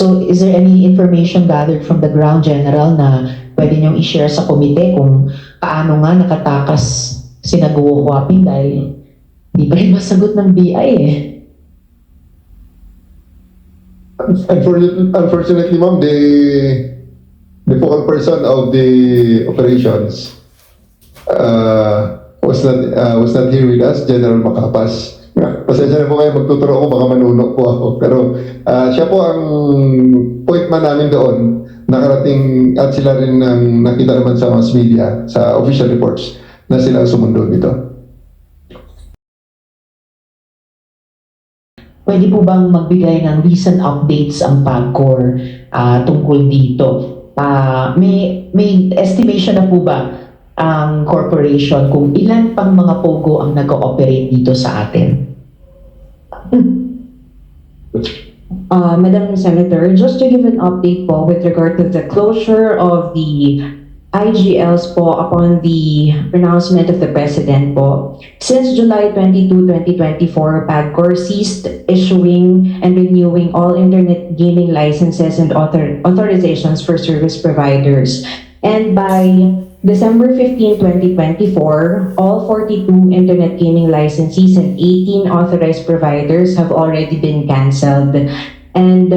So is there any information gathered from the ground general na pwede niyong i-share sa komite kung paano nga nakatakas si Naguo Huaping dahil di pa rin masagot ng BI eh. Unfortunately, ma'am, the, the focal person of the operations uh, was not uh, was not here with us, General Macapas. Pasensya na po kayo, magtuturo ako, baka manunok po ako. Pero uh, siya po ang point man namin doon, nakarating at sila rin ang nakita naman sa mass media, sa official reports, na sila sumundo dito. Pwede po bang magbigay ng recent updates ang PAGCOR ah, tungkol dito? Ah, may, may estimation na po ba ang corporation kung ilan pang mga POGO ang nag-ooperate dito sa atin? Uh, Madam Senator, just to give an update po with regard to the closure of the IGLs po upon the pronouncement of the President po. Since July 22, 2024, PAGCOR ceased issuing and renewing all internet gaming licenses and author authorizations for service providers. And by December 15, 2024, all 42 internet gaming licensees and 18 authorized providers have already been canceled. And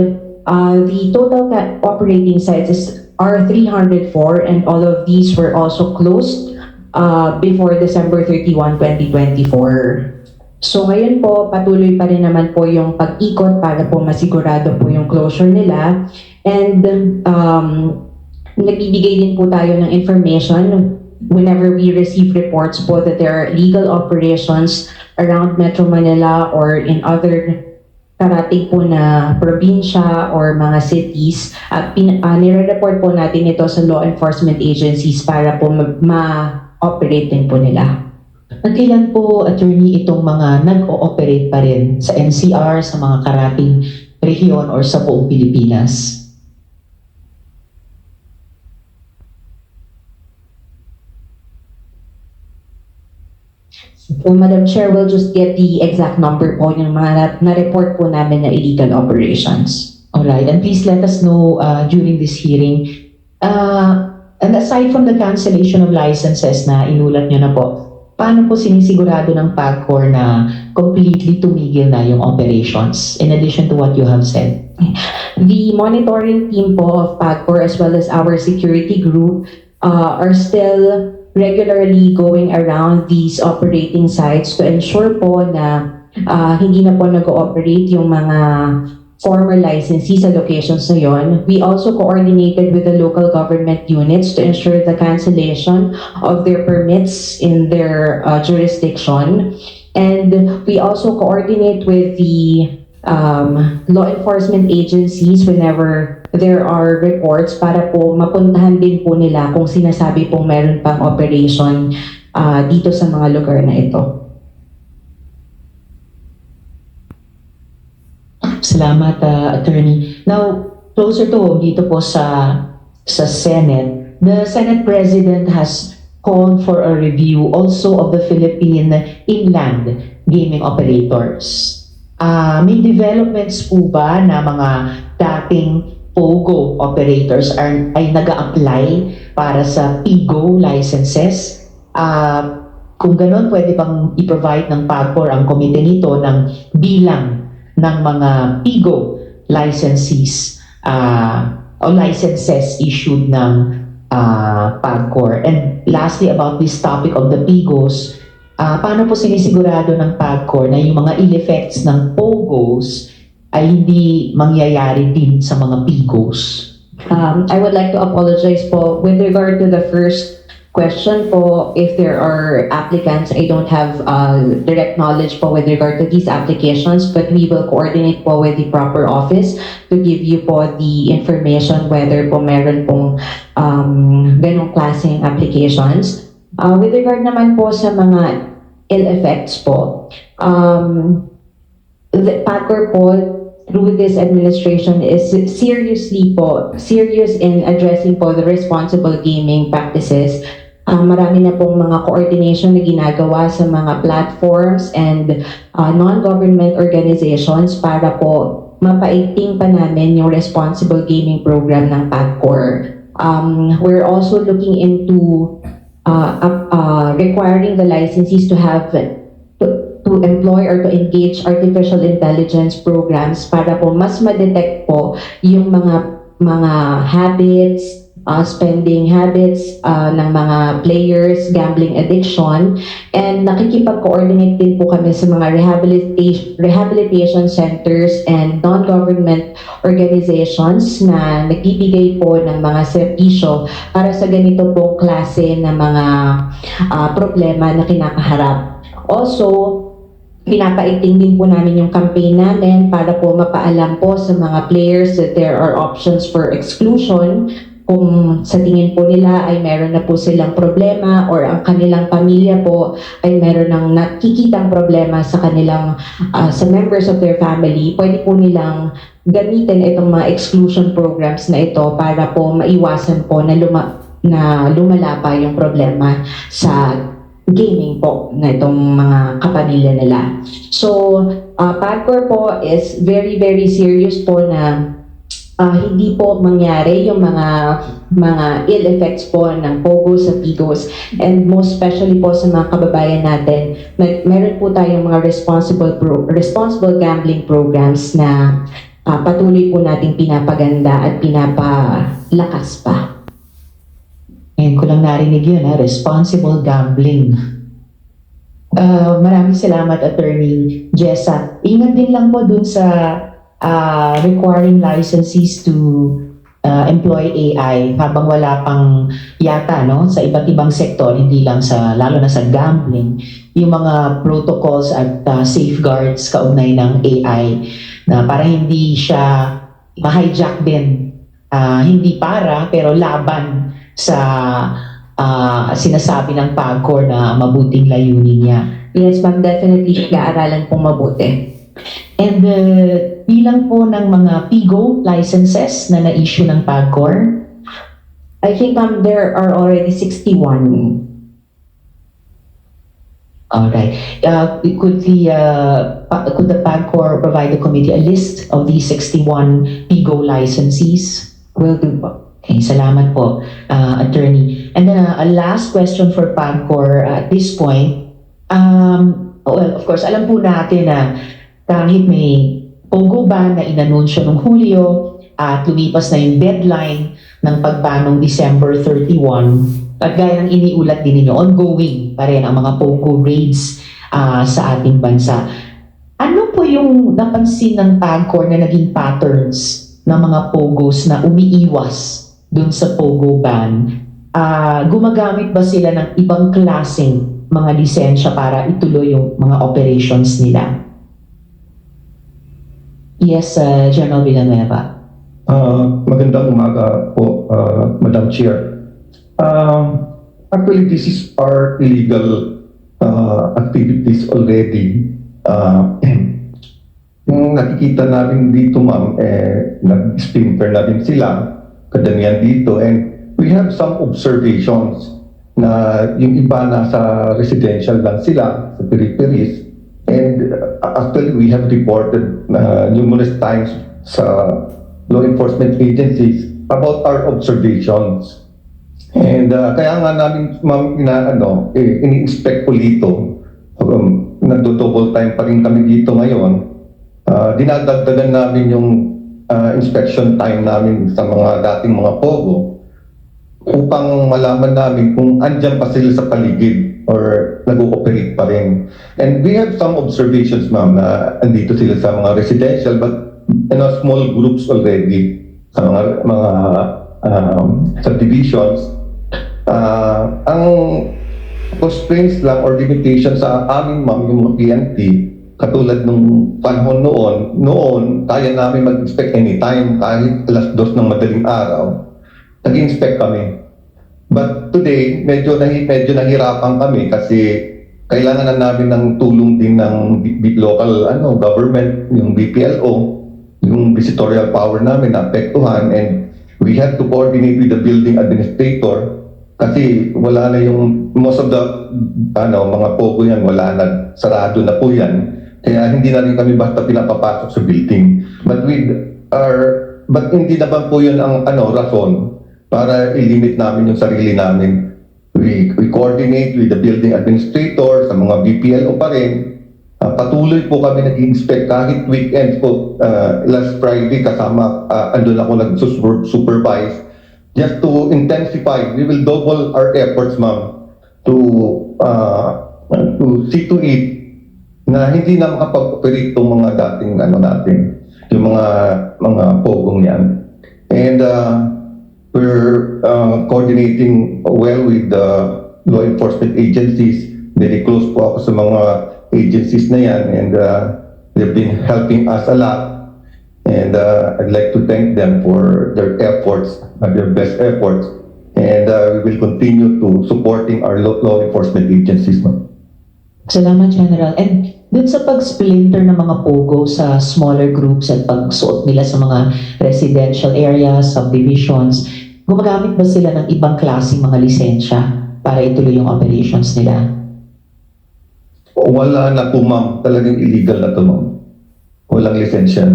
uh, the total operating sites is, are 304 and all of these were also closed uh, before December 31, 2024. So ngayon po, patuloy pa rin naman po yung pag-ikot para po masigurado po yung closure nila. And um, nagbibigay din po tayo ng information whenever we receive reports po that there are illegal operations around Metro Manila or in other karating po na probinsya or mga cities, at pin, uh, nire-report po natin ito sa law enforcement agencies para po ma- ma-operate din po nila. At kailan po, attorney, itong mga nag-ooperate pa rin sa NCR, sa mga karating rehiyon or sa buong Pilipinas? So, Madam Chair, we'll just get the exact number po yung mga na- na-report po namin na illegal operations. Alright, and please let us know uh, during this hearing. Uh, and aside from the cancellation of licenses na inulat nyo na po, paano po sinisigurado ng PAGCOR na completely tumigil na yung operations in addition to what you have said? The monitoring team po of PAGCOR as well as our security group uh, are still regularly going around these operating sites to ensure po na uh, hindi na po nag-ooperate yung mga former licensees sa locations na yon. We also coordinated with the local government units to ensure the cancellation of their permits in their uh, jurisdiction. And we also coordinate with the um, law enforcement agencies whenever there are reports para po mapuntahan din po nila kung sinasabi pong meron pang operation ah, dito sa mga lugar na ito. Salamat, uh, attorney. Now, closer to home, dito po sa, sa Senate, the Senate President has called for a review also of the Philippine inland gaming operators. Ah, may developments po ba na mga dating POGO operators are, ay nag apply para sa PIGO licenses? Ah, kung ganun, pwede bang i-provide ng PAGCOR ang komite nito ng bilang ng mga PIGO licensees uh, o licenses issued ng uh, PAGCOR. And lastly, about this topic of the PIGOs, uh, paano po sinisigurado ng PAGCOR na yung mga ill effects ng POGOs ay hindi mangyayari din sa mga PIGOs? Um, I would like to apologize po with regard to the first question po, if there are applicants, I don't have uh, direct knowledge po with regard to these applications, but we will coordinate po with the proper office to give you po the information whether po meron pong um, ganong klaseng applications. Uh, with regard naman po sa mga ill effects po, um, the PACOR po through this administration is seriously po, serious in addressing po the responsible gaming practices. Ah, marami na pong mga coordination na ginagawa sa mga platforms and ah, non-government organizations para po mapaiting pa namin yung responsible gaming program ng PAGCOR. Um, we're also looking into uh, uh, requiring the licensees to have to, employ or to engage artificial intelligence programs para po mas ma-detect po yung mga mga habits, uh, spending habits uh, ng mga players, gambling addiction, and nakikipag-coordinate din po kami sa mga rehabilitation, rehabilitation centers and non-government organizations na nagbibigay po ng mga serbisyo para sa ganito pong klase ng mga ah, problema na kinakaharap. Also, pinapaiting din po namin yung campaign namin para po mapaalam po sa mga players that there are options for exclusion. Kung sa tingin po nila ay meron na po silang problema or ang kanilang pamilya po ay meron ng nakikitang problema sa kanilang ah, sa members of their family, pwede po nilang gamitin itong mga exclusion programs na ito para po maiwasan po na luma na lumala pa yung problema sa gaming po na itong mga kapamilya nila. So, uh, PAGCOR po is very, very serious po na ah, hindi po mangyari yung mga mga ill effects po ng POGO sa PIGOS and most especially po sa mga kababayan natin may, meron po tayong mga responsible pro, responsible gambling programs na ah, patuloy po nating pinapaganda at pinapalakas pa. Ngayon ko lang narinig yun, ha? responsible gambling. Uh, maraming salamat, Attorney Jessa. Ingat din lang po dun sa uh, requiring licensees to uh, employ AI habang wala pang yata no sa iba't ibang sektor hindi lang sa lalo na sa gambling yung mga protocols at uh, safeguards kaugnay ng AI na para hindi siya ma-hijack din Ah, hindi para pero laban sa ah, sinasabi ng PAGCOR na mabuting layunin niya. Yes, ma'am, definitely pag-aaralan pong mabuti. And uh, bilang po ng mga PIGO licenses na na-issue ng PAGCOR, I think um, there are already 61. alright, uh, could the, uh, could the PAGCOR provide the committee a list of these 61 PIGO licensees? Will do. Okay, salamat po, uh, attorney. And then uh, a last question for PAGCOR uh, at this point. Um, well, of course, alam po natin na kahit may POGO ban na inanunsyo noong Hulyo at lumipas na yung deadline ng pagban noong December 31, at gaya ng iniulat din ninyo, ongoing pa rin ang mga POGO raids uh, sa ating bansa. Ano po yung napansin ng PAGCOR na naging patterns ng mga POGOs na umiiwas dun sa POGO ban? Ah, gumagamit ba sila ng ibang klaseng mga lisensya para ituloy yung mga operations nila? Yes, uh, General Villanueva. Uh, magandang umaga po, uh, Madam Chair. Um, actually, this is our illegal uh, activities already. Uh, yung nakikita namin dito, ma'am, eh, nag-splinter na din sila, kadamihan dito, and we have some observations na yung iba nasa residential lang sila, sa peripheries, and uh, actually we have reported uh, numerous times sa law enforcement agencies about our observations. And uh, kaya nga namin, ma'am, ina, ano, eh, ini-inspect po dito. Um, nagdo-double time pa rin kami dito ngayon. Uh, dinadagdagan namin yung uh, inspection time namin sa mga dating mga pogo upang malaman namin kung andyan pa sila sa paligid or nag-ooperate pa rin. And we have some observations, ma'am, na andito sila sa mga residential but in a small groups already sa mga mga um, subdivisions. Uh, ang constraints lang or limitation sa amin, ma'am, yung PNP, katulad nung panahon noon, noon, kaya namin mag-inspect anytime, kahit alas dos ng madaling araw, nag-inspect kami. But today, medyo, nahi, medyo nahirapan kami kasi kailangan na namin ng tulong din ng local ano, government, yung BPLO, yung visitorial power namin naapektuhan and we had to coordinate with the building administrator kasi wala na yung most of the ano mga pogo yan wala na sarado na po yan kaya hindi na rin kami basta pinapapasok sa building But with our, but hindi naman po yun ang ano, rason para i-limit namin yung sarili namin. We, we coordinate with the building administrator, sa mga BPLO pa rin. Ah, patuloy po kami nag-inspect kahit weekend po. ah, last Friday kasama, uh, andun ako nag-supervise just to intensify. We will double our efforts, ma'am, to uh, to see to it na hindi na makapag-operate itong mga dating ano natin, yung mga mga pogong yan. And uh, we're uh, coordinating well with the law enforcement agencies. Very close po ako sa mga agencies na yan and uh, they've been helping us a lot. And uh, I'd like to thank them for their efforts, uh, their best efforts. And uh, we will continue to supporting our law, law enforcement agencies. ma'am. Salamat, General. And dun sa pag-splinter ng mga pogo sa smaller groups at pagsuot nila sa mga residential areas, subdivisions, gumagamit ba sila ng ibang klaseng mga lisensya para ituloy yung operations nila? Wala na po ma'am, talagang illegal na to ma'am. Walang lisensya.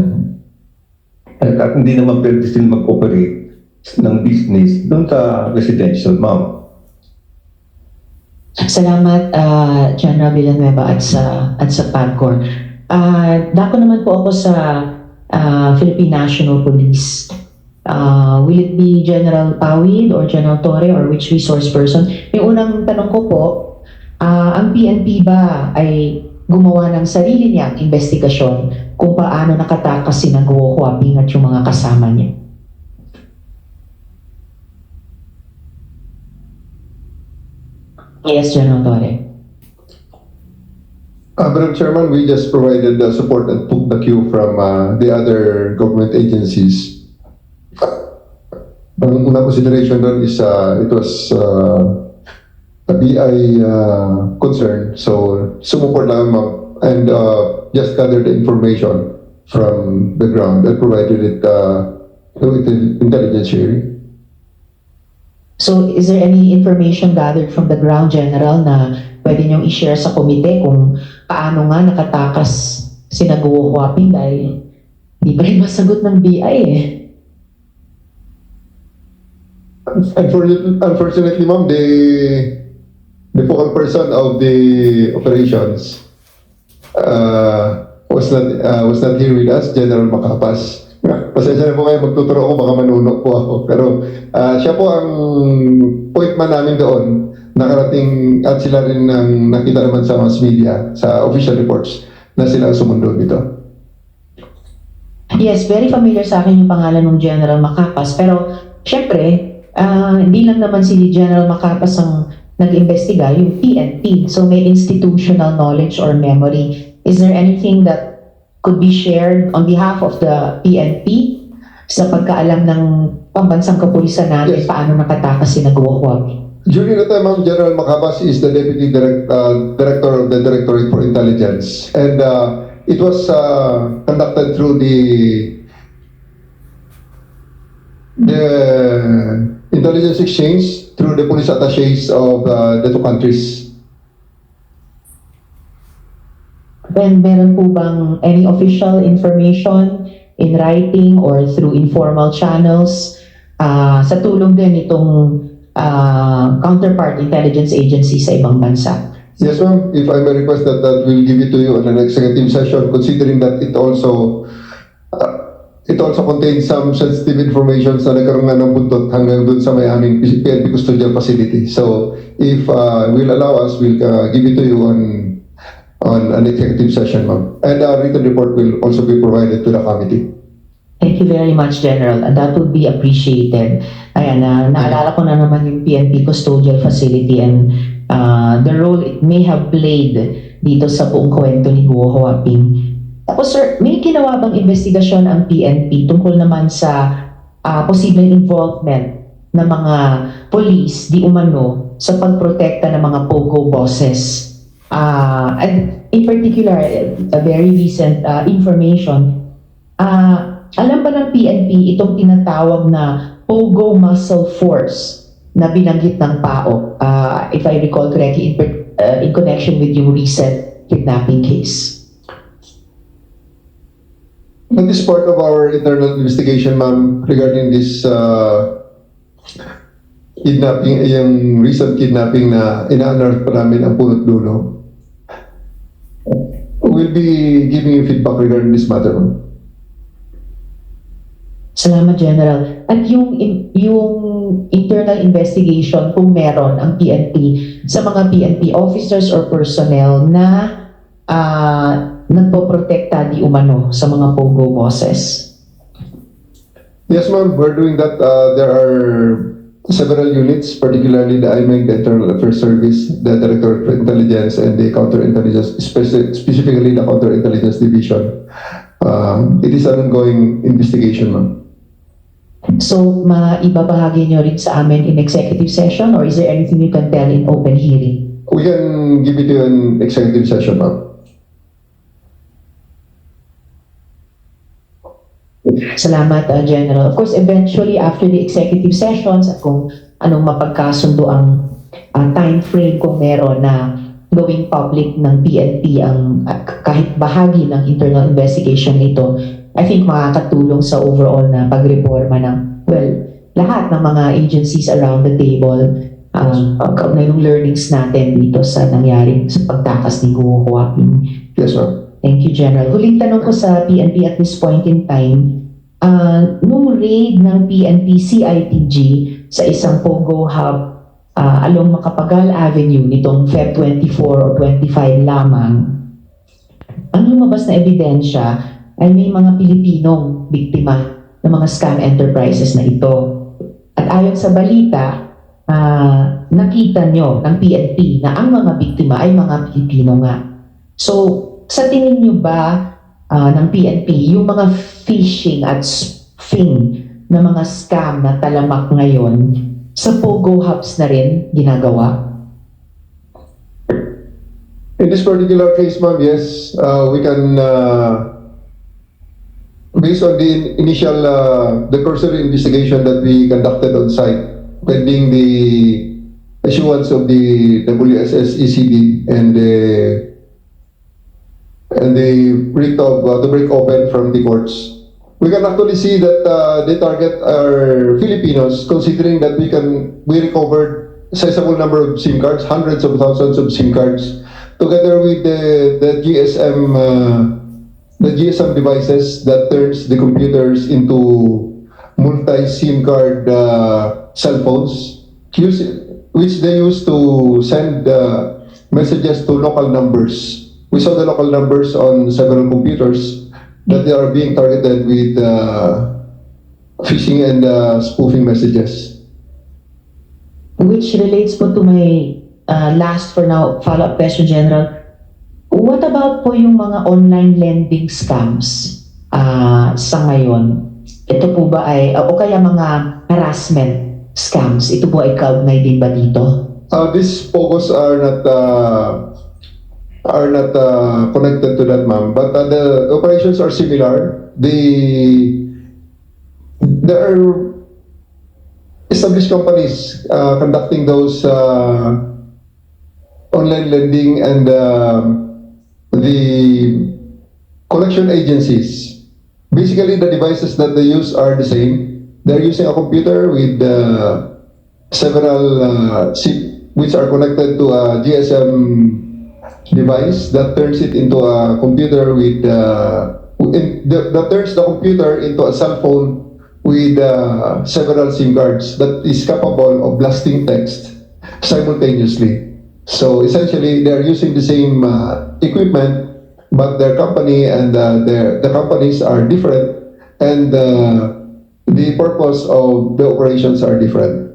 At, at hindi naman pwede sila mag-operate ng business doon sa residential ma'am. Salamat, ah, General Villanueva at sa, at sa PAGCOR. Ah, dako naman po ako sa ah, Philippine National Police. Ah, will it be General Pawid or General Torre or which resource person? Yung unang tanong ko po, ah, ang PNP ba ay gumawa ng sarili niyang investigasyon kung paano nakatakas si Naguo at yung mga kasama niya? Yes, General Torre. Uh, Chairman, we just provided the support and took the cue from uh, the other government agencies. Ang unang consideration doon is uh, it was uh, a BI uh, concern. So, sumuport lang ma'am and uh, just gather the information from the ground and provided it uh, the intelligence sharing. So, is there any information gathered from the ground, General, na pwede niyong i-share sa komite kung paano nga nakatakas si Naguo Huaping dahil di pa rin masagot ng BI eh. Unfortunately, ma'am, the, the focal person of the operations uh, was not uh, was not here with us, General Macapas. Pasensya na po kayo, magtuturo ako, baka manuno po ako. Pero uh, siya po ang point man namin doon, nakarating at sila rin ang nakita naman sa mass media, sa official reports, na sila ang sumundo dito. Yes, very familiar sa akin yung pangalan ng General Macapas. Pero, syempre, ah, hindi lang naman si General Macapas ang nag-imbestiga, yung PNP. So, may institutional knowledge or memory. Is there anything that could be shared on behalf of the PNP sa pagkaalam ng pambansang kapulisan natin Yes. paano nakatakas si Naguo Huaping? During the time, Ma'am General Macabas is the Deputy direct, uh, Director of the Directorate for Intelligence. And uh, it was uh, conducted through the the intelligence exchange through the police attaches of uh, the two countries. Then, meron po bang any official information in writing or through informal channels ah, sa tulong din itong ah, counterpart intelligence agency sa ibang bansa? Yes, ma'am. If I may request that, that we'll give it to you on an executive session, considering that it also uh, it also contains some sensitive information na nagkaroon nga ng buntot hanggang dun sa may aming PNP custodial facility. So, if uh, will allow us, we'll uh, give it to you on on an executive session, ma'am. And a written report will also be provided to the committee. Thank you very much, General. And that would be appreciated. Ayan, na naalala ko na naman yung PNP custodial facility and uh, the role it may have played dito sa buong kwento ni Guo Huaping. Tapos sir, may ginawa bang investigasyon ang PNP tungkol naman sa uh, posibleng involvement ng mga police di umano sa pagprotekta ng mga POGO bosses? Uh, and in particular, a very recent uh, information, uh, alam ba ng PNP itong tinatawag na Pogo Muscle Force na binanggit ng PAO, uh, if I recall correctly, in, uh, in connection with yung recent kidnapping case? That is part of our internal investigation, ma'am, regarding this uh, kidnapping, yung recent kidnapping na ina-unearth pa namin ang punot dulo. We'll be giving you feedback regarding this matter, ma'am. Salamat, General. At yung, yung internal investigation, kung meron ang PNP sa mga PNP officers or personnel na ah, nagpoprotekta di umano sa mga POGO bosses. Yes, ma'am, we're doing that. Uh, there are several units, particularly the IMEC, the Internal Affairs Service, the Directorate of Intelligence, and the Counterintelligence, speci- specifically the Counterintelligence Division. Um, it is an ongoing investigation, ma'am. So, maibabahagi nyo rin sa amin in executive session or is there anything you can tell in open hearing? We can give it to in executive session, ma'am. Salamat, uh, General. Of course, eventually, after the executive sessions at kung anong mapagkasundo ang uh, time frame kung meron na gawing public ng PNP ang uh, kahit bahagi ng internal investigation nito, I think makakatulong sa overall na pagreforma ng, well, lahat ng mga agencies around the table um, kaugnay ng learnings natin dito sa nangyari sa pagtakas ni Guo Huaping. Yes, ma'am. Thank you, General. Huling tanong ko sa PNP at this point in time, uh, nung raid ng PNP CITG sa isang Pogo Hub uh, along Macapagal Avenue nitong Feb 24 or 25 lamang, ang lumabas na ebidensya ay may mga Pilipinong biktima ng mga scam enterprises na ito. At ayon sa balita, ah, nakita nyo ng PNP na ang mga biktima ay mga Pilipino nga. So, sa tingin nyo ba ah, ng PNP, yung mga phishing at sping na mga scam na talamak ngayon, sa Pogo Hubs na rin ginagawa? In this particular case, ma'am, yes, uh, we can, uh, based on the initial, uh, the cursory investigation that we conducted on site, pending the issuance of the WSS ECD and the and the break of uh, the break open from the courts. We can actually see that uh, they target are Filipinos, considering that we can we recovered sizable number of SIM cards, hundreds of thousands of SIM cards, together with the the GSM uh, the GSM devices that turns the computers into multi SIM card uh, cell phones, which they use to send uh, messages to local numbers. We saw the local numbers on several computers that they are being targeted with uh, phishing and uh, spoofing messages. Which relates po to my uh, last for now follow-up question, General. What about po yung mga online lending scams ah, sa ngayon? Ito po ba ay, o kaya mga harassment scams, ito po ay kaugnay din ba dito? Uh, these focus are not uh, are not uh, connected to that, ma'am. But uh, the operations are similar. The there are established companies uh, conducting those uh, online lending and um the collection agencies. Basically, the devices that they use are the same. They're using a computer with uh, several uh, which are connected to a GSM device that turns it into a computer with uh, in, that, turns the computer into a cell phone with uh, several SIM cards that is capable of blasting text simultaneously. So essentially, they are using the same uh, equipment, but their company and uh, their the companies are different, and uh, the purpose of the operations are different.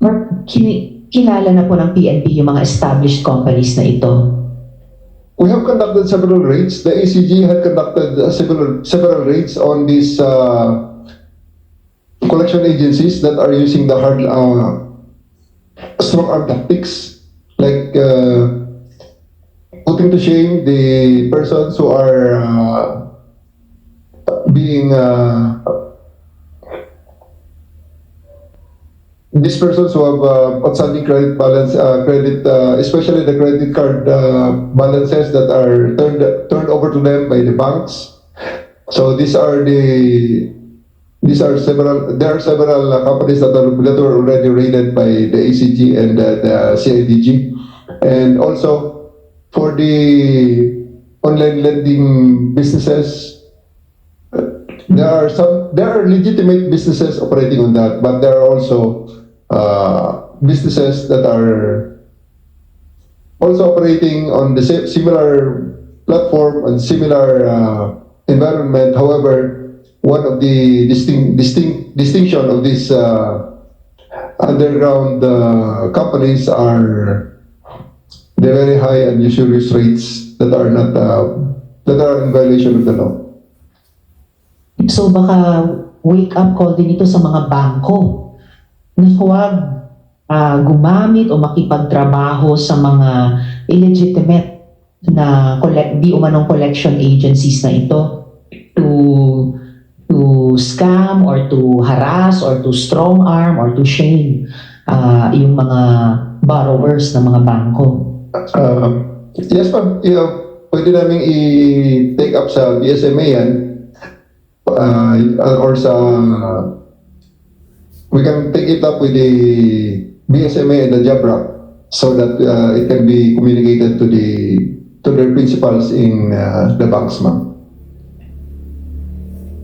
Or kini- kilala na po ng PNP yung mga established companies na ito? We have conducted several raids. The ACG had conducted uh, several several raids on these uh, collection agencies that are using the hard uh, strong arm tactics, like uh, putting to shame the persons who are uh, being uh, these persons who have uh, outstanding credit balance, uh, credit, uh, especially the credit card uh, balances that are turned turned over to them by the banks. So these are the these are several. There are several uh, companies that are that were already rated by the ACG and uh, the CIDG, and also for the online lending businesses. There are some, there are legitimate businesses operating on that, but there are also uh, businesses that are also operating on the similar platform and similar uh, environment. However, one of the distinct, distinct distinction of these uh, underground uh, companies are the very high and usurious rates that are not uh, that are in violation of the law. So baka wake up call din ito sa mga bangko na huwag ah, gumamit o makipagtrabaho sa mga illegitimate na collect, di umanong collection agencies na ito to to scam or to harass or to strong arm or to shame ah, yung mga borrowers ng mga bangko. Uh, yes, ma'am. Yeah, pwede namin i-take up sa BSMA yan. Uh, or sa... We can take it up with the BSMA and the JABRA so that uh, it can be communicated to the to their principals in uh, the banks, ma'am.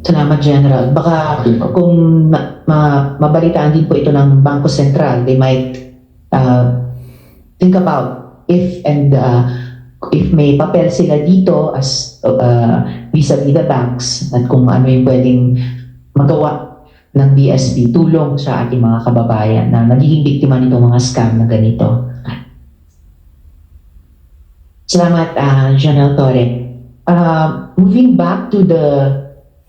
Salamat, General. Baka Okay, kung ma- ma- mabalitaan din po ito ng Bangko Sentral, they might uh, think about if and uh, if may papel sila dito as uh, vis-a-vis the banks at kung ano yung pwedeng magawa ng BSP tulong sa ating mga kababayan na nagiging biktima nitong mga scam na ganito. Salamat, uh, General Torre. Uh, moving back to the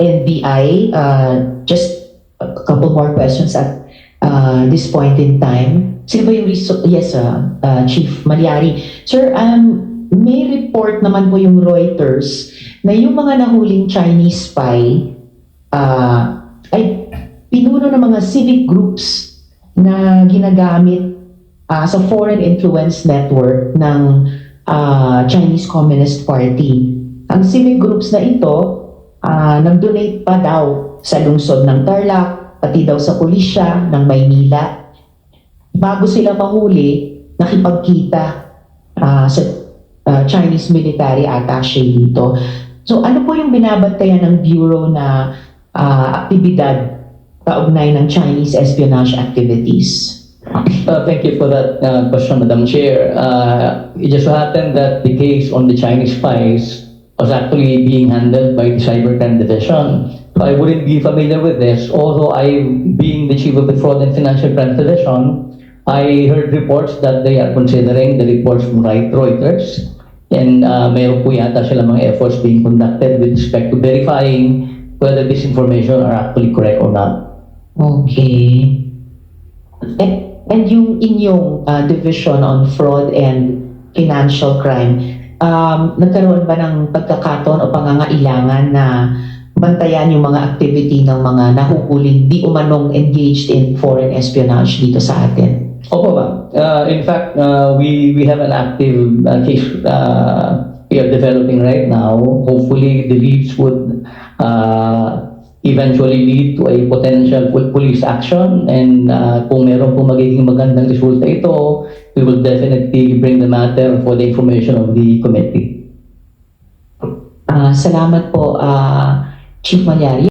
NBI, uh, just a couple more questions at uh, this point in time. Sino ba yung reso- yes, uh, uh, Chief Malyari. Sir, um, may report naman po yung Reuters na yung mga nahuling Chinese spy uh, ay pinuno ng mga civic groups na ginagamit uh, sa foreign influence network ng uh, Chinese Communist Party. Ang civic groups na ito ah, nag-donate pa daw sa lungsod ng Tarlac, pati daw sa pulisya ng Maynila. Bago sila mahuli, nakipagkita ah, sa ah, Chinese military attaché dito. So ano po yung binabantayan ng Bureau na ah, aktibidad kaugnay ng Chinese espionage activities? Uh, Thank you for that uh, question, Madam Chair. Uh, It just so happened that the case on the Chinese spies was actually being handled by the Cybercrime Division. So I wouldn't be familiar with this, although I, being the Chief of the Fraud and Financial Crimes Division, I heard reports that they are considering the reports from Reut- Reuters. And uh, mayroon po yata sila mga efforts being conducted with respect to verifying whether this information are actually correct or not. Okay. And, and yung inyong uh, division on fraud and financial crime, um, nagkaroon ba ng pagkakataon o pangangailangan na bantayan yung mga activity ng mga nahuhuling di umanong engaged in foreign espionage dito sa atin? Opo, ma'am. Uh, in fact, uh, we we have an active uh, case uh, we are developing right now. Hopefully, the leads would uh, eventually lead to a potential pol- police action. And uh, kung meron po magiging magandang resulta ito, we will definitely bring the matter for the information of the committee. Ah, salamat po, ah, Chief Malyari.